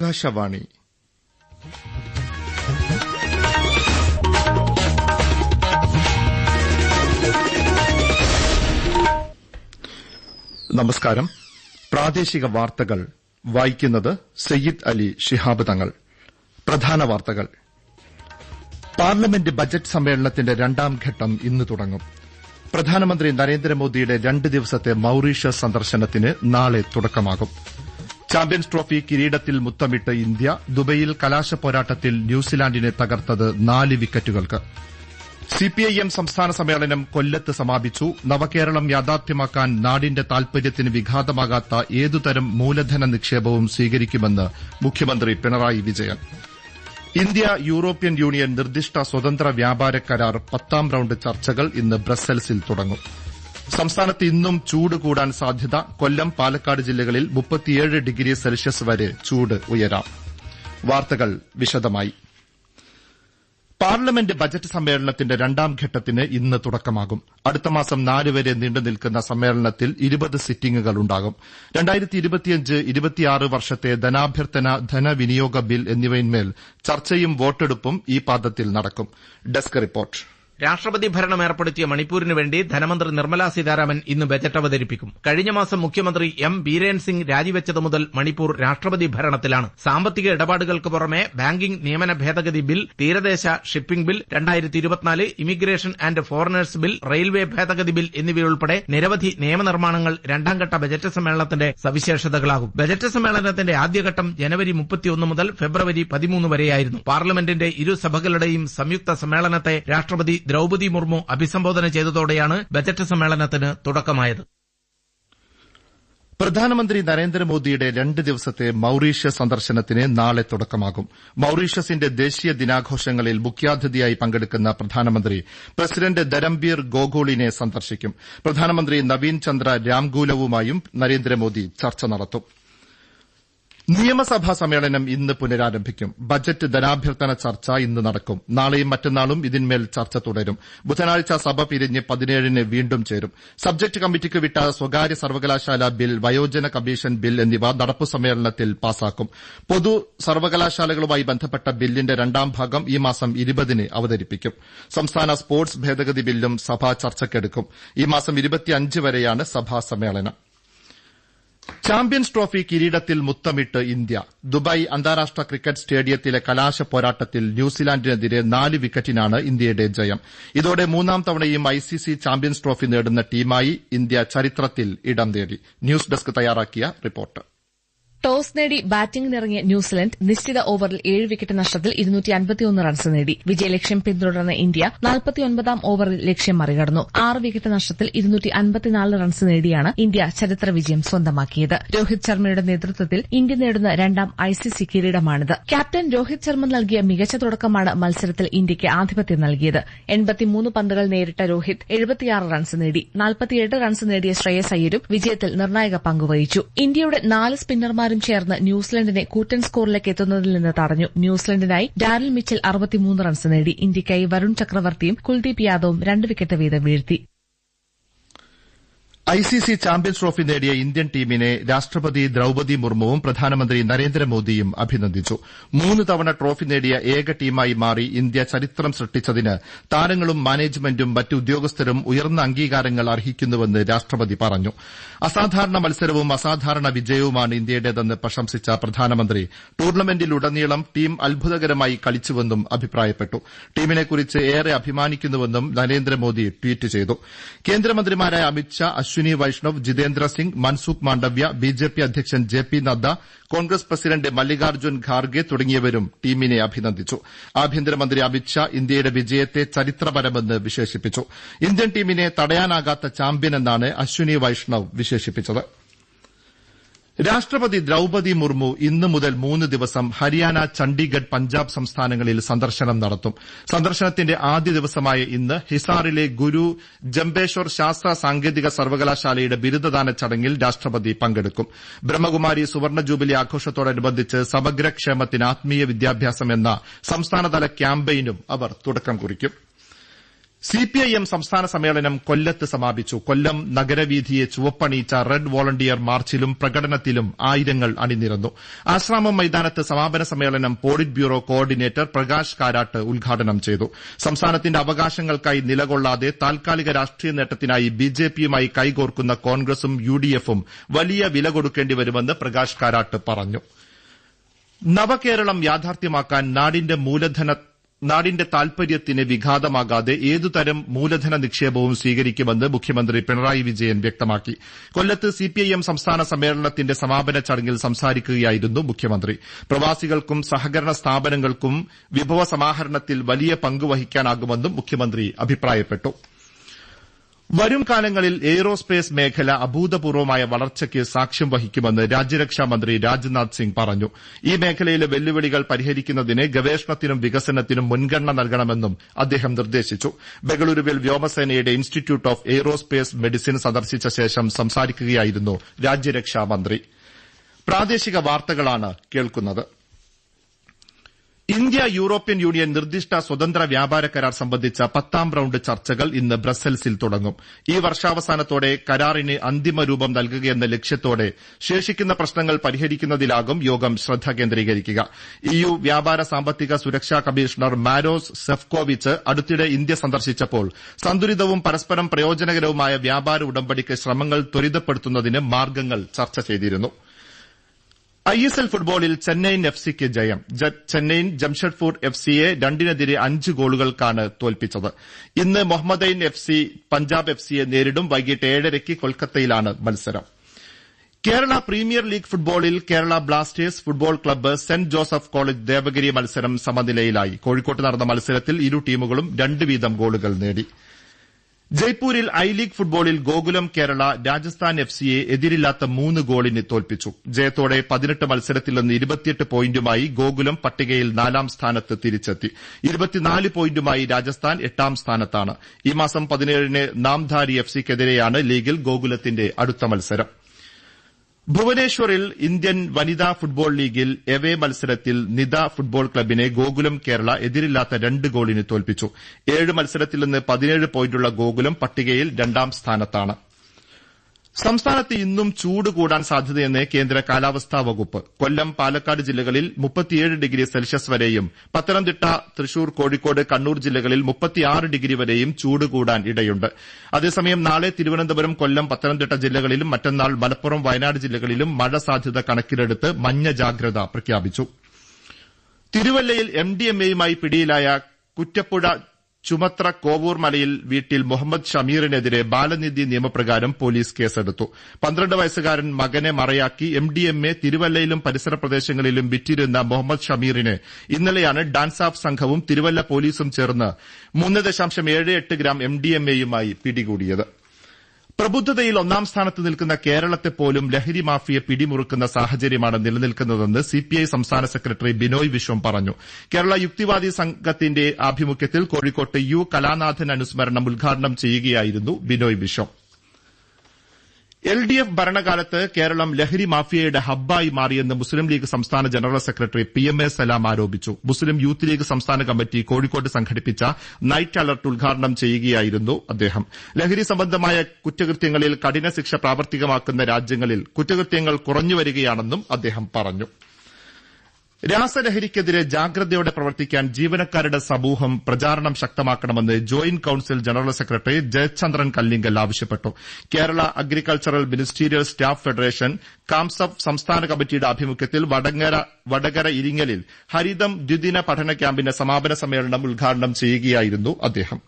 ആകാശവാണി. നമസ്കാരം. പ്രാദേശിക വാർത്തകൾ വായിക്കുന്നത് സയ്യിദ് അലി ഷിഹാബ് തങ്ങൾ. പ്രധാന വാർത്തകൾ. പാർലമെന്റ് ബജറ്റ് സമ്മേളനത്തിന്റെ രണ്ടാം ഘട്ടം ഇന്ന് തുടങ്ങും. പ്രധാനമന്ത്രി നരേന്ദ്രമോദിയുടെ രണ്ട് ദിവസത്തെ മൌറീഷ്യസ് സന്ദർശനത്തിന് നാളെ തുടക്കമാകും. ചാമ്പ്യൻസ് ട്രോഫി കിരീടത്തിൽ മുത്തമിട്ട് ഇന്ത്യ ദുബൈയിൽ കലാശപ്പോരാട്ടത്തിൽ ന്യൂസിലാൻഡിനെ തകർത്തത് നാല് വിക്കറ്റുകൾക്ക്. സിപിഐഎം സംസ്ഥാന സമ്മേളനം കൊല്ലത്ത് സമാപിച്ചു. നവകേരളം യാഥാർത്ഥ്യമാക്കാൻ നാടിന്റെ താൽപര്യത്തിന് വിഘാതമാകാത്ത ഏതുതരം മൂലധന നിക്ഷേപവും സ്വീകരിക്കുമെന്ന് മുഖ്യമന്ത്രി Pinarayi Vijayan. India European Union നിർദ്ദിഷ്ട സ്വതന്ത്ര വ്യാപാര കരാർ പത്താം റൌണ്ട് ചർച്ചകൾ ഇന്ന് ബ്രസൽസിൽ തുടങ്ങും. സംസ്ഥാനത്ത് ഇന്നും ചൂട് കൂടാൻ സാധ്യത. കൊല്ലം പാലക്കാട് ജില്ലകളിൽ മുപ്പത്തിയേഴ് ഡിഗ്രി സെൽഷ്യസ് വരെ ചൂട് ഉയരാം. വാർത്തകൾ വിശദമായി. പാർലമെന്റ് ബജറ്റ് സമ്മേളനത്തിന്റെ രണ്ടാം ഘട്ടത്തിന് ഇന്ന് തുടക്കമാകും. അടുത്ത മാസം നാല് വരെ നീണ്ടു നിൽക്കുന്ന സമ്മേളനത്തിൽ ഇരുപത് സിറ്റിംഗുകൾ ഉണ്ടാകും. വർഷത്തെ ധനാഭ്യർത്ഥന ധനവിനിയോഗ ബിൽ എന്നിവയിന്മേൽ ചർച്ചയും വോട്ടെടുപ്പും ഈ പാദത്തിൽ നടക്കും. Desk report. രാഷ്ട്രപതി ഭരണം ഏർപ്പെടുത്തിയ മണിപ്പൂരിന് വേണ്ടി ധനമന്ത്രി നിർമ്മലാ സീതാരാമൻ ഇന്ന് ബജറ്റ് അവതരിപ്പിക്കും. കഴിഞ്ഞ മാസം മുഖ്യമന്ത്രി എം ബീരേൻ സിംഗ് രാജിവെച്ചത് മുതൽ മണിപ്പൂർ രാഷ്ട്രപതി ഭരണത്തിലാണ്. സാമ്പത്തിക ഇടപാടുകൾക്ക് പുറമെ ബാങ്കിംഗ് നിയമന ഭേദഗതി ബിൽ തീരദേശ ഷിപ്പിംഗ് ബിൽ രണ്ടായിരത്തി immigration and foreigners bill railway ഭേദഗതി ബിൽ എന്നിവയുൾപ്പെടെ നിരവധി നിയമനിർമ്മാണങ്ങൾ രണ്ടാംഘട്ട ബജറ്റ് സമ്മേളനത്തിന്റെ സവിശേഷതകളാകും. ബജറ്റ് സമ്മേളനത്തിന്റെ ആദ്യഘട്ടം ജനുവരി മുപ്പത്തിയൊന്ന് മുതൽ ഫെബ്രുവരി പതിമൂന്ന് വരെയായിരുന്നു. പാർലമെന്റിന്റെ ഇരുസഭകളുടെയും സംയുക്ത സമ്മേളനത്തെ രാഷ്ട്രപതി ദ്രൌപതി മുർമു അഭിസംബോധന ചെയ്തതോടെയാണ് ബജറ്റ് സമ്മേളനത്തിന് തുടക്കമായത്. പ്രധാനമന്ത്രി നരേന്ദ്രമോദിയുടെ രണ്ട് ദിവസത്തെ മൌറീഷ്യസ് സന്ദർശനത്തിന് നാളെ തുടക്കമാകും. മൌറീഷ്യസിന്റെ ദേശീയ ദിനാഘോഷങ്ങളിൽ മുഖ്യാതിഥിയായി പങ്കെടുക്കുന്ന പ്രധാനമന്ത്രി പ്രസിഡന്റ് ദരംബീർ ഗോഗോളിനെ സന്ദർശിക്കും. പ്രധാനമന്ത്രി നവീൻ ചന്ദ്ര രാംഗൂലവുമായും നരേന്ദ്രമോദി ചർച്ച നടത്തും. നിയമസഭാ സമ്മേളനം ഇന്ന് പുനരാരംഭിക്കും. ബജറ്റ് ധനാഭ്യർത്ഥന ചർച്ച ഇന്ന് നടക്കും. നാളെയും മറ്റന്നാളും ഇതിന്മേൽ ചർച്ച തുടരും. ബുധനാഴ്ച സഭ പിരിഞ്ഞ് പതിനേഴിന് വീണ്ടും ചേരും. സബ്ജക്ട് കമ്മിറ്റിക്ക് വിട്ട സ്വകാര്യ സർവകലാശാല ബിൽ വയോജന കമ്മീഷൻ ബിൽ എന്നിവ നടപ്പു സമ്മേളനത്തിൽ പാസാക്കും. പൊതു സർവകലാശാലകളുമായി ബന്ധപ്പെട്ട ബില്ലിന്റെ രണ്ടാം ഭാഗം ഈ മാസം ഇരുപതിന് അവതരിപ്പിക്കും. സംസ്ഥാന സ്പോർട്സ് ഭേദഗതി ബില്ലും സഭ ചർച്ചയ്ക്കെടുക്കും ഈ മാസം ഇരുപത്തിയഞ്ച് വരെയാണ് സഭാ സമ്മേളനം. ചാമ്പ്യൻസ് ട്രോഫി കിരീടത്തിൽ മുത്തമിട്ട് ഇന്ത്യ. ദുബായ് അന്താരാഷ്ട്ര ക്രിക്കറ്റ് സ്റ്റേഡിയത്തിലെ കലാശ പോരാട്ടത്തിൽ ന്യൂസിലാന്റിനെതിരെ നാല് വിക്കറ്റിനാണ് ഇന്ത്യയുടെ ജയം. ഇതോടെ മൂന്നാം തവണയും ഐസിസി ചാമ്പ്യൻസ് ട്രോഫി നേടുന്ന ടീമായി ഇന്ത്യ ചരിത്രത്തിൽ ഇടം നേടി. ന്യൂസ് ഡെസ്ക് തയ്യാറാക്കിയ റിപ്പോർട്ട്. ടോസ് നേടി ബാറ്റിംഗിനിറങ്ങിയ ന്യൂസിലൻഡ് നിശ്ചിത ഓവറിൽ ഏഴ് വിക്കറ്റ് നഷ്ടത്തിൽ റൺസ് നേടി. വിജയലക്ഷ്യം പിന്തുടർന്ന ഇന്ത്യ നാൽപ്പത്തിയൊൻപതാം ഓവറിൽ ലക്ഷ്യം മറികടന്നു. ആറ് വിക്കറ്റ് നഷ്ടത്തിൽ റൺസ് നേടിയാണ് ഇന്ത്യ ചരിത്ര വിജയം സ്വന്തമാക്കിയത്. രോഹിത് ശർമ്മയുടെ നേതൃത്വത്തിൽ ഇന്ത്യ നേടുന്ന രണ്ടാം ഐസിസി കിരീടമാണിത്. ക്യാപ്റ്റൻ രോഹിത് ശർമ്മ നൽകിയ മികച്ച തുടക്കമാണ് മത്സരത്തിൽ ഇന്ത്യയ്ക്ക് ആധിപത്യം നൽകിയത്. എൺപത്തിമൂന്ന് പന്തുകൾ നേരിട്ട രോഹിത് എഴുപത്തിയാറ് റൺസ് നേടി. നാൽപ്പത്തിയെട്ട് റൺസ് നേടിയ ശ്രേയസ് അയ്യരും വിജയത്തിൽ നിർണായക പങ്കുവഹിച്ചു ഇന്ത്യയുടെ നാല് സ്പിന്നർമാർ മാരും ചേർന്ന് ന്യൂസിലൻഡിനെ കൂറ്റൻ സ്കോറിലേക്ക് എത്തുന്നതിൽ നിന്ന് തടഞ്ഞു. ന്യൂസിലൻഡിനായി ഡാരിൽ മിച്ചൽ അറുപത്തിമൂന്ന് റൺസ് നേടി. ഇന്ത്യയ്ക്കായി വരുൺ ചക്രവർത്തിയും കുൽദീപ് യാദവും രണ്ട് വിക്കറ്റ് വീതം വീഴ്ത്തി. ഐസിസി ചാമ്പ്യൻസ് ട്രോഫി നേടിയ ഇന്ത്യൻ ടീമിനെ രാഷ്ട്രപതി ദ്രൌപതി മുർമുവും പ്രധാനമന്ത്രി നരേന്ദ്രമോദിയും അഭിനന്ദിച്ചു. മൂന്ന് തവണ ട്രോഫി നേടിയ ഏക ടീമായി മാറി ഇന്ത്യ ചരിത്രം സൃഷ്ടിച്ചതിന് താരങ്ങളും മാനേജ്മെന്റും മറ്റ് ഉദ്യോഗസ്ഥരും ഉയർന്ന അംഗീകാരങ്ങൾ അർഹിക്കുന്നുവെന്ന് രാഷ്ട്രപതി പറഞ്ഞു. അസാധാരണ മത്സരവും അസാധാരണ വിജയവുമാണ് ഇന്ത്യയുടേതെന്ന് പ്രശംസിച്ച പ്രധാനമന്ത്രി ടൂർണമെന്റിലുടനീളം ടീം അത്ഭുതകരമായി കളിച്ചുവെന്നും അഭിപ്രായപ്പെട്ടു. ടീമിനെക്കുറിച്ച് ഏറെ അഭിമാനിക്കുന്നുവെന്നും നരേന്ദ്രമോദി ട്വീറ്റ് ചെയ്തു. കേന്ദ്രമന്ത്രിമാരായ അമിത്ഷാ അശ്വിനി വൈഷ്ണവ് ജിതേന്ദ്ര സിംഗ് മൻസൂഖ് മാണ്ഡവ്യ ബിജെപി അധ്യക്ഷൻ J P Nadda Congress president Mallikarjun Kharge തുടങ്ങിയവരും ടീമിനെ അഭിനന്ദിച്ചു. ആഭ്യന്തരമന്ത്രി അമിത്ഷാ ഇന്ത്യയുടെ വിജയത്തെ ചരിത്രപരമെന്ന് വിശേഷിപ്പിച്ചു. ഇന്ത്യൻ ടീമിനെ തടയാനാകാത്ത ചാമ്പ്യൻ എന്നാണ് അശ്വിനി വൈഷ്ണവ് വിശേഷിപ്പിച്ചത്. രാഷ്ട്രപതി ദ്രൌപതി മുർമു ഇന്നു മുതൽ മൂന്ന് ദിവസം ഹരിയാന ചണ്ഡീഗഡ് പഞ്ചാബ് സംസ്ഥാനങ്ങളിൽ സന്ദർശനം നടത്തും. സന്ദർശനത്തിന്റെ ആദ്യ ദിവസമായ ഇന്ന് ഹിസാറിലെ ഗുരു ജംബേശ്വർ ശാസ്ത്ര സാങ്കേതിക സർവകലാശാലയുടെ ബിരുദദാന ചടങ്ങിൽ രാഷ്ട്രപതി പങ്കെടുക്കും. ബ്രഹ്മകുമാരി സുവർണ ജൂബിലി ആഘോഷത്തോടനുബന്ധിച്ച് സമഗ്രക്ഷേമത്തിന് ആത്മീയ വിദ്യാഭ്യാസം എന്ന സംസ്ഥാനതല ക്യാമ്പയിനും അവർ തുടക്കം കുറിക്കും. സിപിഐഎം സംസ്ഥാന സമ്മേളനം കൊല്ലത്ത് സമാപിച്ചു. കൊല്ലം നഗരവീഥിയെ ചുവപ്പണിയിച്ച റെഡ് വോളണ്ടിയർ മാർച്ചിലും പ്രകടനത്തിലും ആയിരങ്ങൾ അണിനിരന്നു. ആശ്രാമം മൈതാനത്ത് സമാപന സമ്മേളനം polit bureau coordinator Prakash Karat ഉദ്ഘാടനം ചെയ്തു. സംസ്ഥാനത്തിന്റെ അവകാശങ്ങൾക്കായി നിലകൊള്ളാതെ താൽക്കാലിക രാഷ്ട്രീയ നേട്ടത്തിനായി ബിജെപിയുമായി കൈകോർക്കുന്ന കോൺഗ്രസും യുഡിഎഫും വലിയ വില കൊടുക്കേണ്ടി വരുമെന്ന് പ്രകാശ് കാരാട്ട് പറഞ്ഞു. നവകേരളം യാഥാർത്ഥ്യമാക്കാൻ നാടിന്റെ മൂലധന നാടിന്റെ താൽപര്യത്തിന് വിഘാതമാകാതെ ഏതുതരം മൂലധന നിക്ഷേപവും സ്വീകരിക്കുമെന്ന് മുഖ്യമന്ത്രി പിണറായി വിജയൻ വ്യക്തമാക്കി. കൊല്ലത്ത് സിപിഐഎം സംസ്ഥാന സമ്മേളനത്തിന്റെ സമാപന ചടങ്ങിൽ സംസാരിക്കുകയായിരുന്നു മുഖ്യമന്ത്രി. പ്രവാസികൾക്കും സഹകരണ സ്ഥാപനങ്ങൾക്കും വിഭവ സമാഹരണത്തിൽ വലിയ പങ്ക് വഹിക്കാനാകുമെന്നും മുഖ്യമന്ത്രി അഭിപ്രായപ്പെട്ടു. വരും കാലങ്ങളിൽ എയ്റോസ്പേസ് മേഖല അഭൂതപൂർവമായ വളർച്ചയ്ക്ക് സാക്ഷ്യം വഹിക്കുമെന്ന് രാജ്യരക്ഷാമന്ത്രി രാജ്നാഥ് സിംഗ് പറഞ്ഞു. ഈ മേഖലയിലെ വെല്ലുവിളികൾ പരിഹരിക്കുന്നതിന് ഗവേഷണത്തിനും വികസനത്തിനും മുൻഗണന നൽകണമെന്നും അദ്ദേഹം നിർദ്ദേശിച്ചു. ബംഗളൂരുവിൽ വ്യോമസേനയുടെ ഇൻസ്റ്റിറ്റ്യൂട്ട് ഓഫ് എയ്റോസ്പേസ് മെഡിസിൻ സന്ദർശിച്ച ശേഷം സംസാരിക്കുകയായിരുന്നു രാജ്യരക്ഷാമന്ത്രി. ഇന്ത്യ യൂറോപ്യൻ യൂണിയൻ നിർദ്ദിഷ്ട സ്വതന്ത്ര വ്യാപാര കരാർ സംബന്ധിച്ച പത്താം റൌണ്ട് ചർച്ചകൾ ഇന്ന് ബ്രസൽസിൽ തുടങ്ങും. ഈ വർഷാവസാനത്തോടെ കരാറിന് അന്തിമ രൂപം നൽകുകയെന്ന ലക്ഷ്യത്തോടെ ശേഷിക്കുന്ന പ്രശ്നങ്ങൾ പരിഹരിക്കുന്നതിലാകും യോഗം ശ്രദ്ധ കേന്ദ്രീകരിക്കുക. ഇയു വ്യാപാര സാമ്പത്തിക സുരക്ഷാ കമ്മീഷണർ മാരോസ് സെഫ്കോവിച്ച് അടുത്തിടെ ഇന്ത്യ സന്ദർശിച്ചപ്പോൾ സന്തുലിതവും പരസ്പരം പ്രയോജനകരവുമായ വ്യാപാര ഉടമ്പടിക്ക് ശ്രമങ്ങൾ ത്വരിതപ്പെടുത്തുന്നതിന് മാർഗങ്ങൾ ചർച്ച ചെയ്തിരുന്നു. ഐ എസ് എൽ ഫുട്ബോളിൽ ചെന്നൈയിൻ എഫ് സിക്ക് ജയം. ചെന്നൈയിൻ ജംഷഡ്പൂർ എഫ് സിയെ രണ്ടിനെതിരെ അഞ്ച് ഗോളുകൾക്കാണ് തോൽപ്പിച്ചത്. ഇന്ന് Mohammedan F C Punjab F സിയെ നേരിടും. വൈകിട്ട് ഏഴരയ്ക്ക് കൊൽക്കത്തയിലാണ് മത്സരം. കേരള പ്രീമിയർ ലീഗ് ഫുട്ബോളിൽ Kerala blasters football club saint Joseph college Devagiri മത്സരം സമനിലയിലായി. കോഴിക്കോട്ട് നടന്ന മത്സരത്തിൽ ഇരു ടീമുകളും രണ്ട് വീതം ഗോളുകൾ നേടി. ജയ്പൂരിൽ ഐ ലീഗ് ഫുട്ബോളിൽ ഗോകുലം കേരള രാജസ്ഥാൻ എഫ് സിയെ എതിരില്ലാത്ത മൂന്ന് ഗോളിന് തോൽപ്പിച്ചു. ജയത്തോടെ പതിനെട്ട് മത്സരത്തിൽ നിന്ന് ഇരുപത്തിയെട്ട് പോയിന്റുമായി ഗോകുലം പട്ടികയിൽ നാലാം സ്ഥാനത്ത് തിരിച്ചെത്തി. ഇരുപത്തിനാല് പോയിന്റുമായി രാജസ്ഥാൻ എട്ടാം സ്ഥാനത്താണ്. ഈ മാസം പതിനേഴിന് നാംധാരി എഫ് സിക്കെതിരെയാണ് ലീഗിൽ ഗോകുലത്തിന്റെ അടുത്ത മത്സരം. ഭുവനേശ്വറിൽ ഇന്ത്യൻ വനിതാ ഫുട്ബോൾ ലീഗിൽ എവേ മത്സരത്തിൽ നിത ഫുട്ബോൾ ക്ലബിനെ ഗോകുലം കേരള എതിരില്ലാത്ത രണ്ട് ഗോളിന് തോൽപ്പിച്ചു. ഏഴ് മത്സരത്തിൽ നിന്ന് പതിനേഴ് പോയിന്റുള്ള ഗോകുലം പട്ടികയിൽ രണ്ടാം സ്ഥാനത്താണ്. സംസ്ഥാനത്ത് ഇന്നും ചൂട് കൂടാൻ സാധ്യതയെന്ന് കേന്ദ്ര കാലാവസ്ഥാ വകുപ്പ്. കൊല്ലം പാലക്കാട് ജില്ലകളിൽ മുപ്പത്തിയേഴ് ഡിഗ്രി സെൽഷ്യസ് വരെയും പത്തനംതിട്ട തൃശൂർ കോഴിക്കോട് കണ്ണൂർ ജില്ലകളിൽ മുപ്പത്തിയാറ് ഡിഗ്രി വരെയും ചൂട് കൂടാൻ ഇടയുണ്ട്. അതേസമയം നാളെ തിരുവനന്തപുരം കൊല്ലം പത്തനംതിട്ട ജില്ലകളിലും മറ്റന്നാൾ മലപ്പുറം വയനാട് ജില്ലകളിലും മഴ സാധ്യത കണക്കിലെടുത്ത് മഞ്ഞ ജാഗ്രത പ്രഖ്യാപിച്ചു. തിരുവല്ലയിൽ എംഡിഎംഎയുമായി പിടിയിലായ കുറ്റപ്പുഴ ചുമത്ര കോവൂർ മലയിൽ വീട്ടിൽ മുഹമ്മദ് ഷമീറിനെതിരെ ബാലനിധി നിയമപ്രകാരം പോലീസ് കേസെടുത്തു. പന്ത്രണ്ട് വയസ്സുകാരൻ മകനെ മറയാക്കി എം ഡി എം എ തിരുവല്ലയിലും പരിസര പ്രദേശങ്ങളിലും വിറ്റിരുന്ന മുഹമ്മദ് ഷമീറിനെ ഇന്നലെയാണ് ഡാൻസ് ഓഫ് സംഘവും തിരുവല്ല പോലീസും ചേർന്ന് മൂന്ന് ദശാംശം ഏഴ് എട്ട് ഗ്രാം എയുമായി പിടികൂടിയത്. പ്രബുദ്ധതയിൽ ഒന്നാം സ്ഥാനത്ത് നിൽക്കുന്ന കേരളത്തെ പോലും ലഹരി മാഫിയെ പിടിമുറുക്കുന്ന സാഹചര്യമാണ് നിലനിൽക്കുന്നതെന്ന് സിപിഐ സംസ്ഥാന സെക്രട്ടറി ബിനോയ് വിശ്വം പറഞ്ഞു. കേരള യുക്തിവാദി സംഘത്തിന്റെ ആഭിമുഖ്യത്തിൽ കോഴിക്കോട്ട് യു കലാനാഥൻ അനുസ്മരണം ഉദ്ഘാടനം ചെയ്യുകയായിരുന്നു Binoy Viswam. L D F ഭരണകാലത്ത് കേരളം ലഹരി മാഫിയയുടെ ഹബ്ബായി മാറിയെന്ന് മുസ്ലിം ലീഗ് സംസ്ഥാന general secretary P M A Salam ആരോപിച്ചു. മുസ്ലിം യൂത്ത് ലീഗ് സംസ്ഥാന കമ്മിറ്റി കോഴിക്കോട്ട് സംഘടിപ്പിച്ച നൈറ്റ് അലർട്ട് ഉദ്ഘാടനം ചെയ്യുകയായിരുന്നു അദ്ദേഹം. ലഹരി സംബന്ധമായ കുറ്റകൃത്യങ്ങളിൽ കഠിന ശിക്ഷ പ്രാവർത്തികമാക്കുന്ന രാജ്യങ്ങളിൽ കുറ്റകൃത്യങ്ങൾ കുറഞ്ഞുവരികയാണെന്നും അദ്ദേഹം പറഞ്ഞു. രാസലഹരിക്കെതിരെ ജാഗ്രതയോടെ പ്രവർത്തിക്കാൻ ജീവനക്കാരുടെ സമൂഹം പ്രചാരണം ശക്തമാക്കണമെന്ന് joint council general secretary Jayachandran Kallingal ആവശ്യപ്പെട്ടു. Kerala agricultural ministerial staff federation കാംസഫ് സംസ്ഥാന കമ്മിറ്റിയുടെ ആഭിമുഖ്യത്തിൽ വടകര ഇരിങ്ങലിൽ ഹരിതം ദ്വിദിന പഠന ക്യാമ്പിന്റെ സമാപന സമ്മേളനം ഉദ്ഘാടനം ചെയ്യുകയായിരുന്നു അദ്ദേഹം.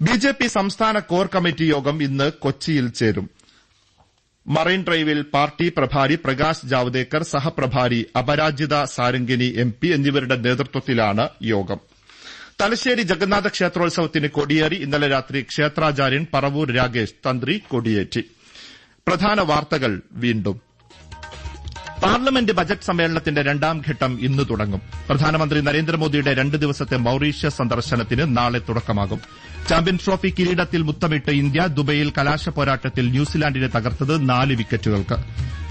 ബിജെപി സംസ്ഥാന കോർ കമ്മിറ്റി യോഗം ഇന്ന് കൊച്ചിയിൽ ചേരും. മറൈൻ ഡ്രൈവിൽ പാർട്ടി പ്രഭാരി പ്രകാശ് ജാവ്ദേക്കർ സഹപ്രഭാരി അപരാജിത സാരംഗിനി എം പി എന്നിവരുടെ നേതൃത്വത്തിലാണ് യോഗം. തലശ്ശേരി ജഗന്നാഥ ക്ഷേത്രോത്സവത്തിന് കൊടിയേറി ഇന്നലെ രാത്രി ക്ഷേത്രാചാര്യൻ പറവൂർ രാഗേഷ് തന്ത്രി കൊടിയേറ്റി. പ്രധാന വാർത്തകൾ വീണ്ടും. പാർലമെന്റ് ബജറ്റ് സമ്മേളനത്തിന്റെ രണ്ടാം ഘട്ടം ഇന്ന് തുടങ്ങും. പ്രധാനമന്ത്രി നരേന്ദ്രമോദിയുടെ രണ്ട് ദിവസത്തെ മൌറീഷ്യസ് സന്ദർശനത്തിന് നാളെ തുടക്കമാകും. ചാമ്പ്യൻസ് ട്രോഫി കിരീടത്തിൽ മുത്തമിട്ട് ഇന്ത്യ ദുബൈയിൽ കലാശ പോരാട്ടത്തിൽ ന്യൂസിലാൻഡിനെ തകർത്തത് നാല് വിക്കറ്റുകൾക്ക്.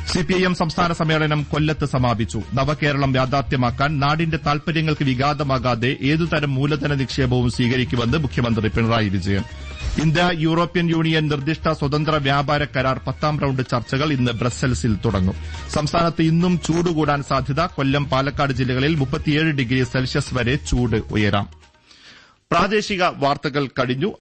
സിപിഐഎം സംസ്ഥാന സമ്മേളനം കൊല്ലത്ത് സമാപിച്ചു. നവകേരളം യാഥാർത്ഥ്യമാക്കാൻ നാടിന്റെ താൽപര്യങ്ങൾക്ക് വിഘാതമാകാതെ ഏതുതരം മൂലധന നിക്ഷേപവും സ്വീകരിക്കുമെന്ന് മുഖ്യമന്ത്രി Pinarayi Vijayan. India European Union നിർദ്ദിഷ്ട സ്വതന്ത്ര വ്യാപാര കരാർ പത്താം റൌണ്ട് ചർച്ചകൾ ഇന്ന് ബ്രസൽസിൽ തുടങ്ങും. സംസ്ഥാനത്ത് ഇന്നും ചൂട് കൂടാൻ സാധ്യത. കൊല്ലം പാലക്കാട് ജില്ലകളിൽ മുപ്പത്തിയേഴ് ഡിഗ്രി സെൽഷ്യസ് വരെ ചൂട് ഉയരാം. പ്രാദേശിക വാർത്തകൾ കഴിഞ്ഞു.